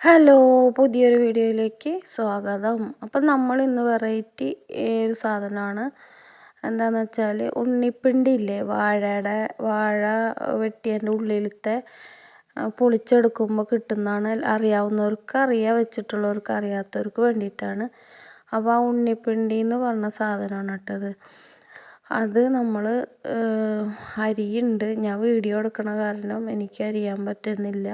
Hello പുതിയൊരു വീഡിയോയിലേക്ക് സ്വാഗതം. അപ്പം നമ്മൾ ഇന്ന് വെറൈറ്റി ഒരു സാധനമാണ്. എന്താണെന്ന് വെച്ചാൽ ഉണ്ണിപ്പിണ്ടി ഇല്ലേ? വാഴയുടെ വാഴ വെട്ടിയതിന്റെ ഉള്ളിലത്തെ പൊളിച്ചെടുക്കുമ്പോൾ കിട്ടുന്നതാണ് അറിയാവുന്നവർക്ക് അറിയാൻ വെച്ചിട്ടുള്ളവർക്ക് അറിയാത്തവർക്ക് വേണ്ടിയിട്ടാണ്. അപ്പോൾ ആ ഉണ്ണിപ്പിണ്ടി എന്ന് പറഞ്ഞ സാധനമാണ് കേട്ടത് അത്. നമ്മൾ അരിയുണ്ട്. ഞാൻ വീഡിയോ എടുക്കണ കാരണം എനിക്ക് അരിയാൻ പറ്റുന്നില്ല.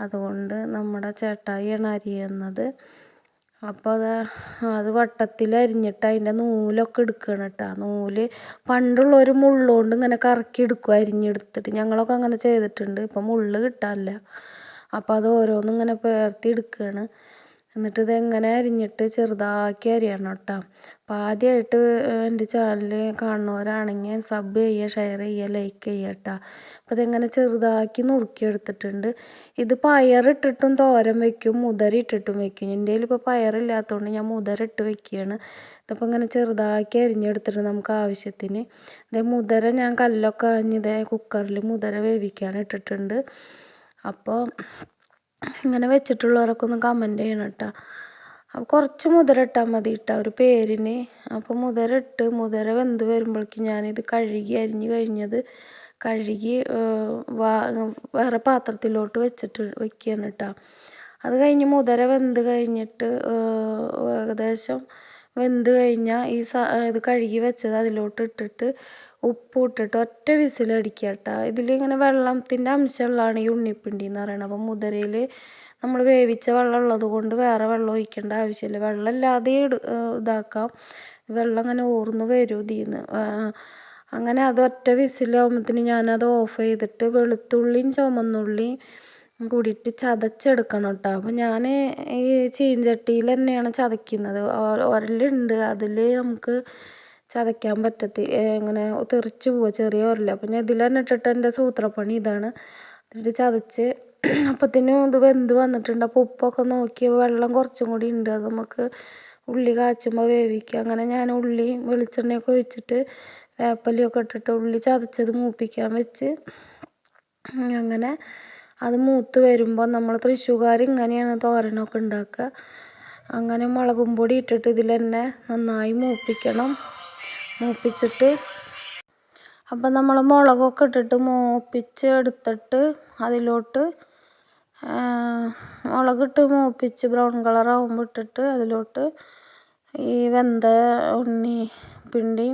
അതുകൊണ്ട് നമ്മുടെ ചേട്ടായിയാണ് അരിയുന്നത് അപ്പോൾ അത് അത് വട്ടത്തിൽ അരിഞ്ഞിട്ട് അതിന്റെ നൂലൊക്കെ എടുക്കണം കേട്ടോ. നൂൽ പണ്ടുള്ളവർ മുള്ളുകൊണ്ട് ഇങ്ങനെ കറക്കി എടുക്കും അരിഞ്ഞെടുത്തിട്ട്. ഞങ്ങളൊക്കെ അങ്ങനെ ചെയ്തിട്ടുണ്ട്. ഇപ്പം മുള്ള് കിട്ടാനില്ല. അപ്പോൾ അത് ഓരോന്നിങ്ങനെ പേർത്തി എടുക്കുകയാണ് എന്നിട്ട് ഇതെങ്ങനെ അരിഞ്ഞിട്ട് ചെറുതാക്കി അരിയണം കേട്ടോ. അപ്പോൾ ആദ്യമായിട്ട് എന്റെ ചാനൽ കാണുന്നവരാണെങ്കിൽ സബ് ചെയ്യുക ഷെയർ ചെയ്യുക ലൈക്ക് ചെയ്യുക കേട്ടോ. അപ്പോൾ ഇതെങ്ങനെ ചെറുതാക്കി നുറുക്കിയെടുത്തിട്ടുണ്ട്. ഇത് പയറിട്ടിട്ടും തോരൻ വയ്ക്കും മുതരിട്ടിട്ടും വയ്ക്കും എന്റെ കയ്യിൽ ഇപ്പോൾ പയറില്ലാത്തതുകൊണ്ട് ഞാൻ മുതരിട്ട് വെക്കുകയാണ്. ഇതിപ്പോൾ ഇങ്ങനെ ചെറുതാക്കി അരിഞ്ഞെടുത്തിട്ട് നമുക്ക് ആവശ്യത്തിന്. ഇതേ മുതര ഞാൻ കല്ലൊക്കെ അഞ്ഞിതേ കുക്കറിൽ മുതര വേവിക്കാൻ ഇട്ടിട്ടുണ്ട്. അപ്പോൾ ഇങ്ങനെ വെച്ചിട്ടുള്ളവരൊക്കെ ഒന്ന് ചെയ്യണം കേട്ടോ അപ്പോൾ കുറച്ച് മുതിര ഇട്ടാൽ മതി കേട്ടോ ഒരു പേരിന്. അപ്പോൾ മുതിര ഇട്ട് മുതിര വെന്ത് വരുമ്പോഴേക്കും ഞാനിത് കഴുകി അരിഞ്ഞ് കഴിഞ്ഞത് കഴുകി വേറെ പാത്രത്തിലോട്ട് വെച്ചിട്ട് വെക്കുകയാണ് കേട്ടോ അത് കഴിഞ്ഞ് മുതിര വെന്ത് കഴിഞ്ഞിട്ട് ഏകദേശം വെന്ത് കഴിഞ്ഞാൽ ഈ സ ഇത് കഴുകി വെച്ചത് അതിലോട്ട് ഇട്ടിട്ട് ഉപ്പ് ഇട്ടിട്ട് ഒറ്റ വിസിലടിക്കുക കേട്ടോ ഇതിലിങ്ങനെ വെള്ളത്തിന്റെ അംശമുള്ളതാണ് ഈ ഉണ്ണിപ്പിണ്ടി എന്ന് പറയുന്നത്. അപ്പം മുതിരയിൽ നമ്മൾ വേവിച്ച വെള്ളം ഉള്ളത് കൊണ്ട് വേറെ വെള്ളം ഒഴിക്കേണ്ട ആവശ്യമില്ല. വെള്ളം ഇല്ലാതെ ഇതാക്കാം. വെള്ളം അങ്ങനെ ഊർന്ന് വരും ഇതിന്ന്. അങ്ങനെ അത് ഒറ്റ വിസിലാകുമ്പോഴത്തേന് ഞാനത് ഓഫ് ചെയ്തിട്ട് വെളുത്തുള്ളിയും ചുമന്നുള്ളിയും കൂടിയിട്ട് ചതച്ചെടുക്കണം കേട്ടോ അപ്പോൾ ഞാൻ ഈ ചീഞ്ചട്ടിയിൽ തന്നെയാണ് ചതയ്ക്കുന്നത്. ഉരലുണ്ട് അതിൽ നമുക്ക് ചതയ്ക്കാൻ പറ്റത്തി ഇങ്ങനെ തെറിച്ച് പോവുക ചെറിയ ഉരൽ അപ്പം ഞാൻ ഇതിൽ തന്നെ ഇട്ടിട്ട് എന്റെ സൂത്രപ്പണി ഇതാണ്. എന്നിട്ട് ചതച്ച് അപ്പത്തിനും ഇത് വെന്ത് വന്നിട്ടുണ്ട്. അപ്പോൾ ഉപ്പൊക്കെ നോക്കി വെള്ളം കുറച്ചും കൂടി ഉണ്ട്. അത് നമുക്ക് ഉള്ളി കാച്ചുമ്പോൾ വേവിക്കുക അങ്ങനെ ഞാൻ ഉള്ളി വെളിച്ചെണ്ണയൊക്കെ ഒഴിച്ചിട്ട് വേപ്പലിയൊക്കെ ഇട്ടിട്ട് ഉള്ളി ചതച്ചത് മൂപ്പിക്കാൻ വെച്ച് അങ്ങനെ അത് മൂത്ത് വരുമ്പോൾ നമ്മൾ തൃശ്ശൂകാർ ഇങ്ങനെയാണ് തോരനൊക്കെ ഉണ്ടാക്കുക. അങ്ങനെ മുളകും പൊടി ഇട്ടിട്ട് ഇതിൽ തന്നെ നന്നായി മൂപ്പിക്കണം. മൂപ്പിച്ചിട്ട്. അപ്പം നമ്മൾ മുളകൊക്കെ ഇട്ടിട്ട് മൂപ്പിച്ച് എടുത്തിട്ട് അതിലോട്ട് മുളകിട്ട് മൂപ്പിച്ച് ബ്രൗൺ കളറാവുമ്പോൾ ഇട്ടിട്ട് അതിലോട്ട് ഈ വെന്ത ഉണ്ണി പിണ്ടി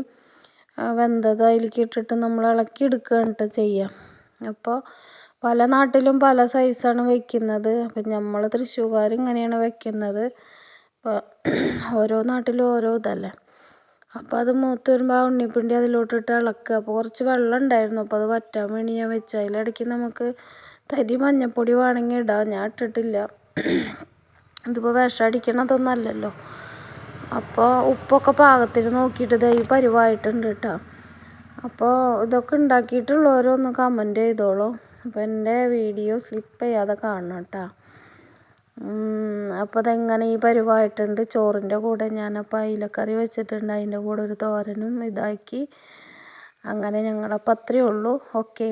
വെന്തത് അതിലേക്ക് ഇട്ടിട്ട് നമ്മൾ ഇളക്കി എടുക്കുകയാണ് ചെയ്യാം. അപ്പോൾ പല നാട്ടിലും പല സൈസാണ് വെക്കുന്നത്. അപ്പം നമ്മൾ തൃശ്ശൂർകാർ ഇങ്ങനെയാണ് വെക്കുന്നത്. അപ്പോൾ ഓരോ നാട്ടിലും ഓരോ ഇതല്ലേ. അപ്പോൾ അത് മൂത്ത് വരുമ്പോൾ ആ ഉണ്ണിപ്പിണ്ടി അതിലോട്ടിട്ട് ഇളക്കുക. അപ്പോൾ കുറച്ച് വെള്ളം ഉണ്ടായിരുന്നു. അപ്പോൾ അത് വറ്റാൻ വേണ്ടി ഞാൻ വെച്ച. അതിലിടയ്ക്ക് നമുക്ക് തരി മഞ്ഞപ്പൊടി വേണമെങ്കിൽ ഇടാം. ഞാൻ ഇട്ടിട്ടില്ല. ഇതിപ്പോൾ വിഷം അടിക്കണതൊന്നല്ലല്ലോ അപ്പോൾ ഉപ്പൊക്കെ പാകത്തിന് നോക്കിയിട്ട് ദൈ പരിവായിട്ടുണ്ട് കേട്ടോ. അപ്പോൾ ഇതൊക്കെ ഉണ്ടാക്കിയിട്ടുള്ളവരൊന്ന് കമന്റ് ചെയ്തോളൂ. അപ്പോൾ എന്റെ വീഡിയോ സ്ലിപ്പ് ചെയ്യാതെ കാണണം കേട്ടോ. അപ്പോൾ അതെങ്ങനെ ഈ പരിവായിട്ടുണ്ട്? ചോറിന്റെ കൂടെ ഞാനപ്പോൾ അയിലക്കറി വെച്ചിട്ടുണ്ട്. അതിന്റെ കൂടെ ഒരു തോരനും ഇതാക്കി. അങ്ങനെ ഞങ്ങളപ്പോൾ അത്രയേ ഉള്ളൂ. ഓക്കേ.